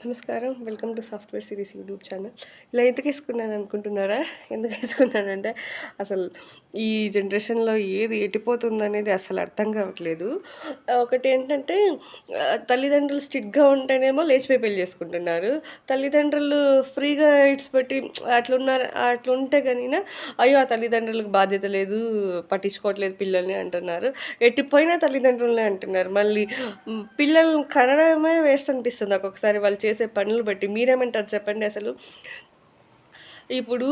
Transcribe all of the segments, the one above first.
నమస్కారం. Welcome to software series YouTube channel. ఇలా ఎందుకు వేసుకున్నాను అనుకుంటున్నారా? ఎందుకు వేసుకున్నానంటే అసలు ఈ జనరేషన్లో ఏది ఎటిపోతుంది అనేది అసలు అర్థం కావట్లేదు. ఒకటి ఏంటంటే తల్లిదండ్రులు స్ట్రిక్ట్గా ఉంటేనేమో లేచిపోయి పెళ్ళి చేసుకుంటున్నారు. తల్లిదండ్రులు ఫ్రీగా ఇట్స్ పెట్టి అట్లున్నారు అట్లుంటే ఉంటే అయ్యో ఆ తల్లిదండ్రులకు బాధ్యత లేదు పట్టించుకోవట్లేదు పిల్లల్ని అంటున్నారు. ఎట్టిపోయినా తల్లిదండ్రులనే అంటున్నారు. మళ్ళీ పిల్లలు పిల్లల్ని కనడమే వేస్ట్ అనిపిస్తుంది. ఒక్కొక్కసారి వాళ్ళు చేసే పనులు బట్టి మీరేమంటారు చెప్పండి అసలు? ఇప్పుడు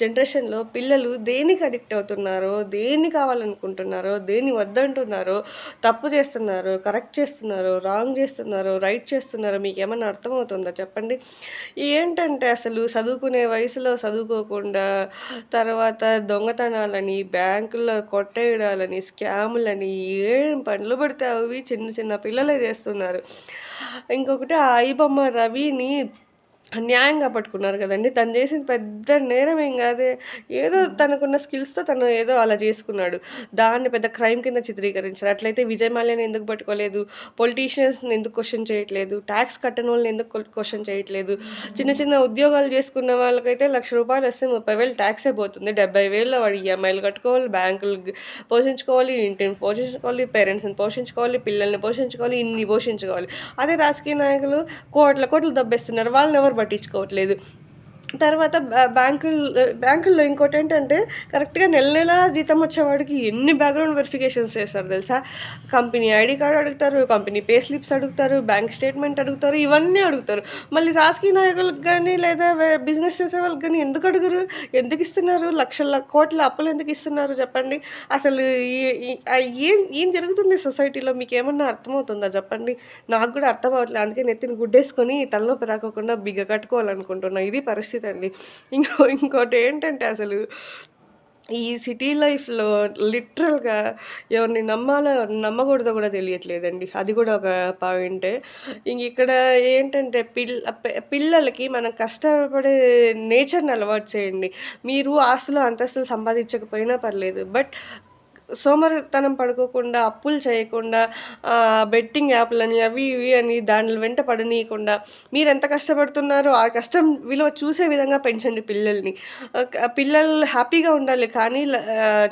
జనరేషన్లో పిల్లలు దేనికి అడిక్ట్ అవుతున్నారో దేన్ని కావాలనుకుంటున్నారో దేన్ని వద్దంటున్నారో తప్పు చేస్తున్నారో కరెక్ట్ చేస్తున్నారో రాంగ్ చేస్తున్నారో రైట్ చేస్తున్నారో మీకు ఏమైనా అర్థమవుతుందా చెప్పండి? ఏంటంటే అసలు చదువుకునే వయసులో చదువుకోకుండా తర్వాత దొంగతనాలని బ్యాంకుల్లో కొట్టేయడాలని స్కాములని ఏం పనులు పడితే అవి చిన్న చిన్న పిల్లలే చేస్తున్నారు. ఇంకొకటి ఆ ఐబొమ్మ రవిని అన్యాయంగా పట్టుకున్నారు కదండి. తను చేసిన పెద్ద నేరం ఏం కాదే. ఏదో తనకున్న స్కిల్స్తో తను ఏదో అలా చేసుకున్నాడు. దాన్ని పెద్ద క్రైమ్ కింద చిత్రీకరించారు. అట్లయితే విజయ్ మాల్యాని ఎందుకు పట్టుకోలేదు? పొలిటీషియన్స్ని ఎందుకు క్వశ్చన్ చేయట్లేదు? ట్యాక్స్ కట్టని వాళ్ళని ఎందుకు క్వశ్చన్ చేయట్లేదు? చిన్న చిన్న ఉద్యోగాలు చేసుకున్న వాళ్ళకైతే లక్ష రూపాయలు వస్తే ముప్పై వేలు ట్యాక్సే పోతుంది. డెబ్బై వేలు వాడు ఈఎంఐలు కట్టుకోవాలి బ్యాంకులు పోషించుకోవాలి ఇంటిని పోషించుకోవాలి పేరెంట్స్ని పోషించుకోవాలి పిల్లల్ని పోషించుకోవాలి ఇన్ని పోషించుకోవాలి. అదే రాజకీయ నాయకులు కోట్ల కోట్లు దబ్బేస్తున్నారు. వాళ్ళని ఎవరు పట్టించుకోవట్లేదు. తర్వాత బ్యాంకులు బ్యాంకుల్లో ఇంకోటి ఏంటంటే కరెక్ట్గా నెల నెల జీతం వచ్చేవాడికి ఎన్ని బ్యాక్గ్రౌండ్ వెరిఫికేషన్స్ చేస్తారు తెలుసా? కంపెనీ ఐడి కార్డు అడుగుతారు కంపెనీ పే స్లిప్స్ అడుగుతారు బ్యాంక్ స్టేట్మెంట్ అడుగుతారు ఇవన్నీ అడుగుతారు. మళ్ళీ రాజకీయ నాయకులకు కానీ లేదా బిజినెస్ చేసే వాళ్ళకి కానీ ఎందుకు అడుగురు? ఎందుకు ఇస్తున్నారు? లక్షల కోట్ల అప్పులు ఎందుకు ఇస్తున్నారు? చెప్పండి. అసలు ఏం ఏం జరుగుతుంది సొసైటీలో? మీకు ఏమన్నా అర్థమవుతుందా? చెప్పండి. నాకు కూడా అర్థం అవ్వట్లేదు అందుకే నెత్తిని గుడ్డేసుకొని తలనొప్పి రాకోకుండా బిగ్గ కట్టుకోవాలనుకుంటున్నా. ఇది పరిస్థితి. అండి ఇంకో ఇంకోటి ఏంటంటే అసలు ఈ సిటీ లైఫ్లో లిటరల్గా ఎవరిని నమ్మాలో నమ్మకూడదో కూడా తెలియట్లేదండి. అది కూడా ఒక పాయింటే. ఇంక ఇక్కడ ఏంటంటే పిల్ల పిల్లలకి మనం కష్టపడే నేచర్ని అలవాటు చేయండి. మీరు ఆస్తులు అంతస్తులు సంపాదించకపోయినా పర్లేదు. బట్ సోమరితనం పడుకోకుండా అప్పులు చేయకుండా బెట్టింగ్ యాప్లని అవి ఇవి అని దాని వెంట పడనీయకుండా మీరు ఎంత కష్టపడుతున్నారో ఆ కష్టం విలువ చూసే విధంగా పెంచండి పిల్లల్ని. పిల్లలు హ్యాపీగా ఉండాలి కానీ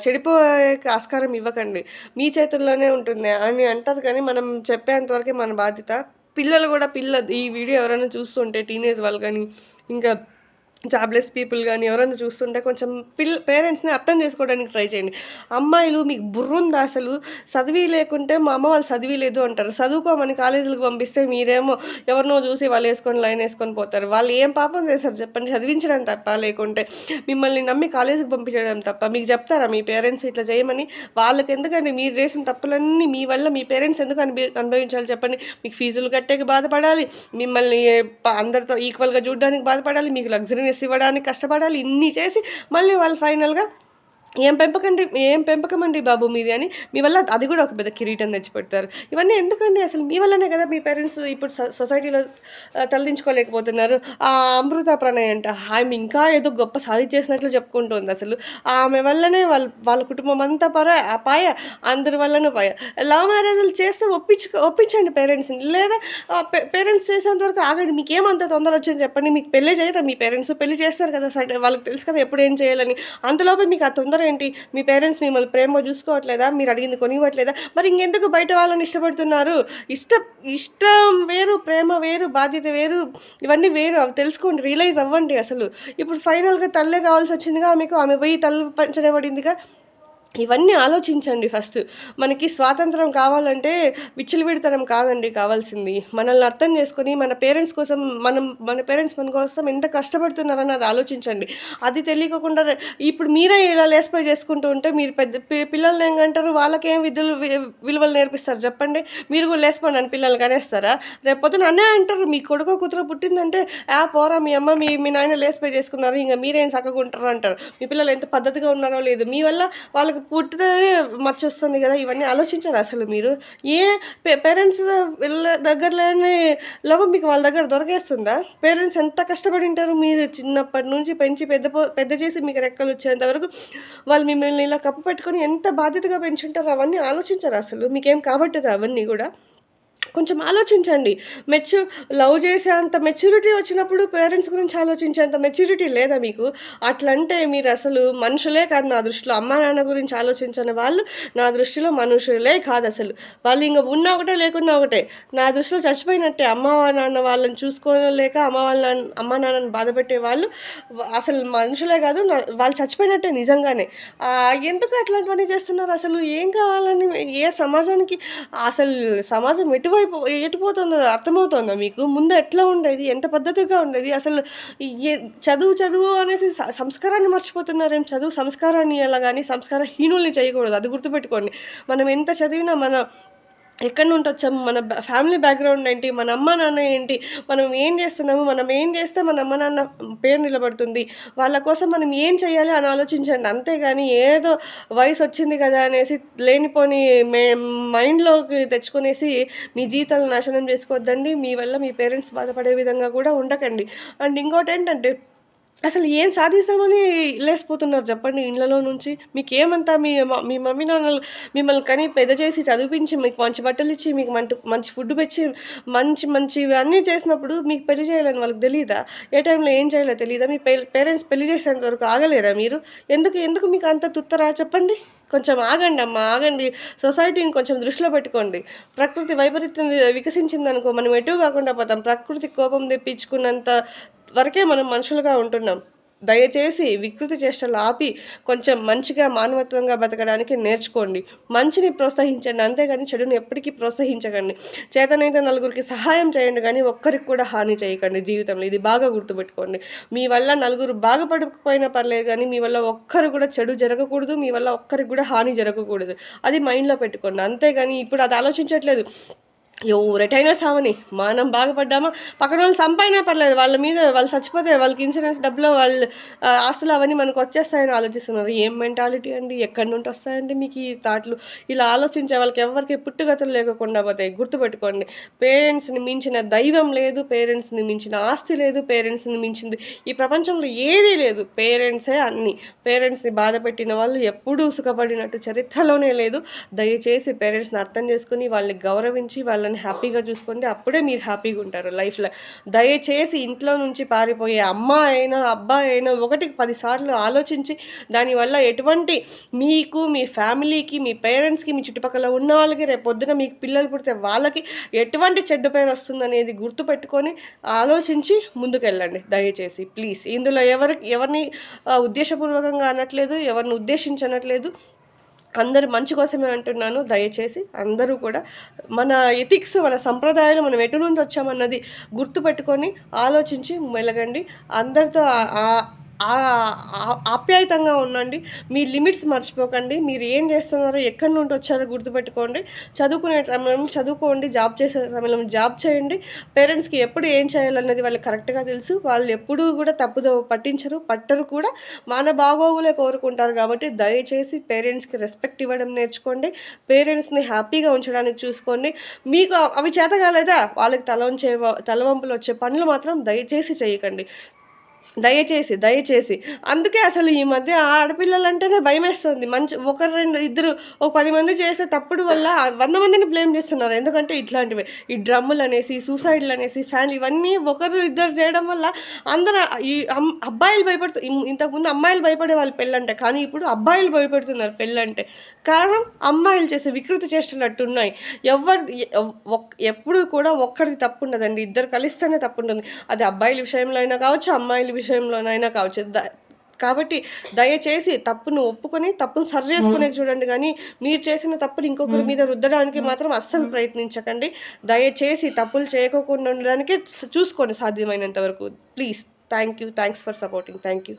చెడిపోయే ఆస్కారం ఇవ్వకండి. మీ చేతుల్లోనే ఉంటుంది అని అంటారు కానీ మనం చెప్పేంతవరకే మన బాధ్యత. పిల్లలు కూడా పిల్ల ఈ వీడియో ఎవరైనా చూస్తుంటే టీనేజ్ వాళ్ళు కానీ ఇంకా జాబ్లెస్ పీపుల్ కానీ ఎవరైనా చూస్తుంటే కొంచెం పిల్ పేరెంట్స్ని అర్థం చేసుకోవడానికి ట్రై చేయండి. అమ్మాయిలు మీకు బుర్రుందా అసలు? చదివి లేకుంటే మా అమ్మ వాళ్ళు చదివి లేదు అంటారు. చదువుకోమని కాలేజీలకు పంపిస్తే మీరేమో ఎవరినో చూసి వాళ్ళు వేసుకొని లైన్ వేసుకొని పోతారు. వాళ్ళు ఏం పాపం చేస్తారు చెప్పండి. చదివించడం తప్ప లేకుంటే మిమ్మల్ని నమ్మి కాలేజీకి పంపించడం తప్ప మీకు చెప్తారా? మీ పేరెంట్స్ ఇట్లా చేయమని? వాళ్ళకి ఎందుకండి మీరు చేసిన తప్పులన్నీ మీ వల్ల మీ పేరెంట్స్ ఎందుకు అనిపి అనుభవించాలి చెప్పండి? మీకు ఫీజులు కట్టేకి బాధపడాలి. మిమ్మల్ని అందరితో ఈక్వల్గా చూడడానికి బాధపడాలి. మీకు లగ్జరీ లగ్జరీనెస్ ఇవ్వడానికి కష్టపడాలి ఇన్ని చేసి మళ్ళీ వాళ్ళు ఫైనల్గా ఏం పెంపకండి ఏం పెంపకం అండి బాబు మీది అని? మీ వల్ల అది కూడా ఒక పెద్ద కిరీటం తెచ్చిపెడతారు. ఇవన్నీ ఎందుకండి అసలు మీ వల్లనే కదా మీ పేరెంట్స్ ఇప్పుడు సొసైటీలో తలదించుకోలేకపోతున్నారు ఆ అమృత ప్రణయ్ అంట ఆమె ఇంకా ఏదో గొప్ప సాధించేసినట్లు చెప్పుకుంటుంది అసలు. ఆమె వల్లనే వాళ్ళ వాళ్ళ కుటుంబం అంతా పర పాయ అందరి వల్లనే పాయ. లవ్ మ్యారేజ్లు చేస్తే ఒప్పించు ఒప్పించండి పేరెంట్స్ని. లేదా పేరెంట్స్ చేసేంత వరకు ఆగండి. మీకు ఏమంత తొందర వచ్చింది చెప్పండి. మీకు పెళ్ళి చేయరా మీ పేరెంట్స్? పెళ్ళి చేస్తారు కదా సరే వాళ్ళకి తెలుసు కదా ఎప్పుడు ఏం చేయాలని. అంతలోపే మీకు ఆ తొందర ఏంటి? మీ పేరెంట్స్ మిమ్మల్ని ప్రేమ చూసుకోవట్లేదా? మీరు అడిగింది కొనివ్వట్లేదా? మరి ఇంకెందుకు బయట వాళ్ళని ఇష్టపడుతున్నారు? ఇష్ట ఇష్టం వేరు ప్రేమ వేరు బాధ్యత వేరు ఇవన్నీ వేరు. అవి తెలుసుకోండి రియలైజ్ అవ్వండి అసలు. ఇప్పుడు ఫైనల్గా తల్లే కావాల్సి వచ్చిందిగా మీకు. ఆమె పోయి తల్లి పంచడబడిందిగా ఇవన్నీ ఆలోచించండి ఫస్ట్. మనకి స్వాతంత్రం కావాలంటే విచ్చలవిడితనం కాదండి కావాల్సింది. మనల్ని అర్థం చేసుకొని మన పేరెంట్స్ కోసం మనం మన పేరెంట్స్ మన కోసం ఎంత కష్టపడుతున్నారని అది ఆలోచించండి. అది తెలియకుండా ఇప్పుడు మీరే ఇలా లేసిపోయి చేసుకుంటూ ఉంటే మీరు పెద్ద పిల్లల్ని ఏంటంటారు వాళ్ళకేం విధులు విలువలు నేర్పిస్తారు చెప్పండి? మీరు కూడా లేసిపోండి అని పిల్లలు కనేస్తారా? రేపు పొద్దున అన్నే అంటారు మీ కొడుకు కూతురు పుట్టిందంటే ఆ పోరా మీ అమ్మ మీ మీ నాయన లేసిపోయి చేసుకున్నారు ఇంకా మీరేం చక్కగా ఉంటారు? అంటారు. మీ పిల్లలు ఎంత పద్ధతిగా ఉన్నారో లేదు. మీ వల్ల వాళ్ళకి పుట్టితే మచ్చ వస్తుంది కదా ఇవన్నీ ఆలోచించారు అసలు మీరు? ఏ పేరెంట్స్ వీళ్ళ దగ్గరలోనే లేని లవ్ మీకు వాళ్ళ దగ్గర దొరికేస్తుందా? పేరెంట్స్ ఎంత కష్టపడి ఉంటారు మీరు చిన్నప్పటి నుంచి పెంచి పెద్ద పెద్ద చేసి మీకు రెక్కలు వచ్చేంత వరకు వాళ్ళు మిమ్మల్ని ఇలా కప్పు పెట్టుకొని ఎంత బాధ్యతగా పెంచుంటారు అవన్నీ ఆలోచించారు అసలు? మీకేం కాబట్టదు అవన్నీ కూడా? కొంచెం ఆలోచించండి. మెచ్యూర్ లవ్ చేసే అంత మెచ్యూరిటీ వచ్చినప్పుడు పేరెంట్స్ గురించి ఆలోచించేంత మెచ్యూరిటీ లేదా మీకు? అట్లంటే మీరు అసలు మనుషులే కాదు నా దృష్టిలో. అమ్మ నాన్న గురించి ఆలోచించని వాళ్ళు నా దృష్టిలో మనుషులే కాదు అసలు. వాళ్ళు ఇంకా ఉన్నా ఒకటే లేకున్నా ఒకటే. నా దృష్టిలో చచ్చిపోయినట్టే. అమ్మ నాన్న వాళ్ళని చూసుకోలేక అమ్మ వాళ్ళ అమ్మ నాన్నని బాధపెట్టే వాళ్ళు అసలు మనుషులే కాదు. వాళ్ళు చచ్చిపోయినట్టే నిజంగానే. ఎందుకు అట్లాంటివన్నీ చేస్తున్నారు? అసలు ఏం కావాలని ఏ సమాజానికి అసలు సమాజం ఎటువైపు ఎటుపోతుందో అర్థమవుతుందా మీకు? ముందు ఎట్లా ఉండేది? ఎంత పద్ధతిగా ఉండేది? అసలు ఏ చదువు చదువు అనేసి సంస్కారాన్ని మర్చిపోతున్నారేం? చదువు సంస్కారాన్ని ఎలా కానీ సంస్కార హీనుల్ని చేయకూడదు. అది గుర్తుపెట్టుకోండి. మనం ఎంత చదివినా మన ఎక్కడి నుండి వచ్చాము? మన బ్యా- ఫ్యామిలీ బ్యాక్గ్రౌండ్ ఏంటి? మన అమ్మ నాన్న ఏంటి? మనం ఏం చేస్తున్నాము? మనం ఏం చేస్తే మన అమ్మ నాన్న పేరు నిలబడుతుంది? వాళ్ళ కోసం మనం ఏం చేయాలి అని ఆలోచించండి. అంతేగాని ఏదో వయసు వచ్చింది కదా అనేసి లేనిపోని మే మైండ్లోకి తెచ్చుకునేసి మీ జీవితాలను నాశనం చేసుకోవద్దండి. మీ వల్ల మీ పేరెంట్స్ బాధపడే విధంగా కూడా ఉండకండి. అండ్ ఇంకోటి ఏంటంటే అసలు ఏం సాధిస్తామని లేసిపోతున్నారు చెప్పండి ఇండ్లలో నుంచి. మీకు ఏమంతా మీ మ- మీ మమ్మీ నాన్నలు మిమ్మల్ని కనీ పెద్ద చేసి చదివించి మీకు మంచి బట్టలు ఇచ్చి మీకు మంచి మంచి ఫుడ్ పెట్టి మంచి మంచి అన్నీ చేసినప్పుడు మీకు పెళ్ళి చేయాలని వాళ్ళకి తెలియదా ఏ టైంలో ఏం చేయాలో తెలియదా మీ పేరెంట్స్ పెళ్ళి చేసేంత వరకు ఆగలేరా మీరు? ఎందుకు ఎందుకు మీకు అంత తుత్తరా చెప్పండి? కొంచెం ఆగండి అమ్మ ఆగండి. సొసైటీని కొంచెం దృష్టిలో పెట్టుకోండి. ప్రకృతి వైపరీత్యం వికసించిందనుకో మనం ఎటు కాకుండా పోతాం. ప్రకృతి కోపం తెప్పించుకున్నంత వరకే మనం మనుషులుగా ఉంటున్నాం. దయచేసి వికృతి చేష్టలు ఆపి కొంచెం మంచిగా మానవత్వంగా బతకడానికి నేర్చుకోండి. మంచిని ప్రోత్సహించండి. అంతేగాని చెడుని ఎప్పటికీ ప్రోత్సహించకండి. చేతనైతే నలుగురికి సహాయం చేయండి. కానీ ఒక్కరికి కూడా హాని చేయకండి జీవితంలో. ఇది బాగా గుర్తుపెట్టుకోండి. మీ వల్ల నలుగురు బాగుపడకపోయినా పర్లేదు కానీ మీ వల్ల ఒక్కరు కూడా చెడు జరగకూడదు. మీ వల్ల ఒక్కరికి కూడా హాని జరగకూడదు. అది మైండ్లో పెట్టుకోండి. అంతేగాని ఇప్పుడు అది ఆలోచించట్లేదు. ఎవరెటైనా సావని. మనం బాగుపడ్డామా? పక్కన వాళ్ళు సంపైనా పర్లేదు. వాళ్ళ మీద వాళ్ళు చచ్చిపోతే వాళ్ళకి ఇన్సూరెన్స్ డబ్బులు వాళ్ళు ఆస్తులు అవన్నీ మనకు వచ్చేస్తాయని ఆలోచిస్తున్నారు. ఏం మెంటాలిటీ అండి? ఎక్కడి నుండి వస్తాయండి మీకు ఈ థాట్లు ఇలా ఆలోచించే వాళ్ళకి ఎవరికి పుట్టుగతులు లేకుండా పోతాయి. గుర్తుపెట్టుకోండి. పేరెంట్స్ని మించిన దైవం లేదు. పేరెంట్స్ని మించిన ఆస్తి లేదు. పేరెంట్స్ని మించింది ఈ ప్రపంచంలో ఏదీ లేదు. పేరెంట్సే అన్ని. పేరెంట్స్ని బాధ పెట్టిన వాళ్ళు ఎప్పుడూ సుఖపడినట్టు చరిత్రలోనే లేదు. దయచేసి పేరెంట్స్ని అర్థం చేసుకుని వాళ్ళని గౌరవించి వాళ్ళని హ్యాపీగా చూసుకోండి. అప్పుడే మీరు హ్యాపీగా ఉంటారు లైఫ్లో దయచేసి ఇంట్లో నుంచి పారిపోయే అమ్మ అయినా అబ్బాయి అయినా ఒకటికి పదిసార్లు ఆలోచించి దానివల్ల ఎటువంటి మీకు మీ ఫ్యామిలీకి మీ పేరెంట్స్కి మీ చుట్టుపక్కల ఉన్న వాళ్ళకి రేపు పొద్దున మీకు పిల్లలు పుడితే వాళ్ళకి ఎటువంటి చెడ్డ పేరు వస్తుందనేది గుర్తుపెట్టుకొని ఆలోచించి ముందుకెళ్ళండి. దయచేసి ప్లీజ్. ఇందులో ఎవరి ఎవరిని ఉద్దేశపూర్వకంగా అనట్లేదు ఎవరిని ఉద్దేశించనట్లేదు. అందరి మంచి కోసమే అంటున్నాను. దయచేసి అందరూ కూడా మన ఎథిక్స్ మన సంప్రదాయాలు మనం ఎటు నుండి వచ్చామన్నది గుర్తుపెట్టుకొని ఆలోచించి మెలగండి. అందరితో ఆప్యాయతంగా ఉండండి. మీ లిమిట్స్ మర్చిపోకండి. మీరు ఏం చేస్తున్నారో ఎక్కడి నుండి వచ్చారో గుర్తుపెట్టుకోండి. చదువుకునే సమయం చదువుకోండి. జాబ్ చేసే సమయంలో జాబ్ చేయండి. పేరెంట్స్కి ఎప్పుడు ఏం చేయాలన్నది వాళ్ళకి కరెక్ట్గా తెలుసు. వాళ్ళు ఎప్పుడూ కూడా తప్పుదో పట్టించరు పట్టరు కూడా. మన బాగోగులే కోరుకుంటారు కాబట్టి దయచేసి పేరెంట్స్కి రెస్పెక్ట్ ఇవ్వడం నేర్చుకోండి. పేరెంట్స్ని హ్యాపీగా ఉంచడానికి చూసుకోండి. మీకు అవి చేతగాలేదా? వాళ్ళకి తలవంచే తలవంపులు వచ్చే పనులు మాత్రం దయచేసి చేయకండి. దయచేసి దయచేసి. అందుకే అసలు ఈ మధ్య ఆడపిల్లలంటేనే భయమేస్తుంది. భయం వేస్తుంది మంచి ఒకరు రెండు ఇద్దరు ఒక పది మంది చేసే తప్పుడు వల్ల వంద మందిని బ్లేమ్ చేస్తున్నారు. ఎందుకంటే ఇట్లాంటివి. ఈ డ్రమ్ములు అనేసి సూసైడ్లు అనేసి ఫ్యాన్లు ఇవన్నీ ఒకరు ఇద్దరు చేయడం వల్ల అందరూ ఈ అమ్- అబ్బాయిలు భయపడుతు ఇంతకుముందు అమ్మాయిలు భయపడే వాళ్ళు పెళ్ళంటే కానీ ఇప్పుడు అబ్బాయిలు భయపడుతున్నారు పెళ్ళంటే. కారణం అమ్మాయిలు చేసే వికృతి చేష్టలు ఉన్నాయి ఎవరి ఒక్- ఎప్పుడు కూడా ఒక్కరిది తప్పు ఉండదండి ఇద్దరు కలిస్తేనే తప్పు ఉంటుంది అది అబ్బాయిల విషయంలో అయినా కావచ్చు అమ్మాయిల విషయంలోనైనా కావచ్చు. కాబట్టి దయచేసి తప్పును ఒప్పుకొని తప్పును సరి చేసుకునే చూడండి కానీ మీరు చేసిన తప్పుని ఇంకొకరి మీద రుద్దడానికి మాత్రం అస్సలు ప్రయత్నించకండి. దయచేసి తప్పులు చేయకోకుండా ఉండడానికి చూసుకోండి సాధ్యమైనంత వరకు. Please thank you. Thanks for supporting. Thank you.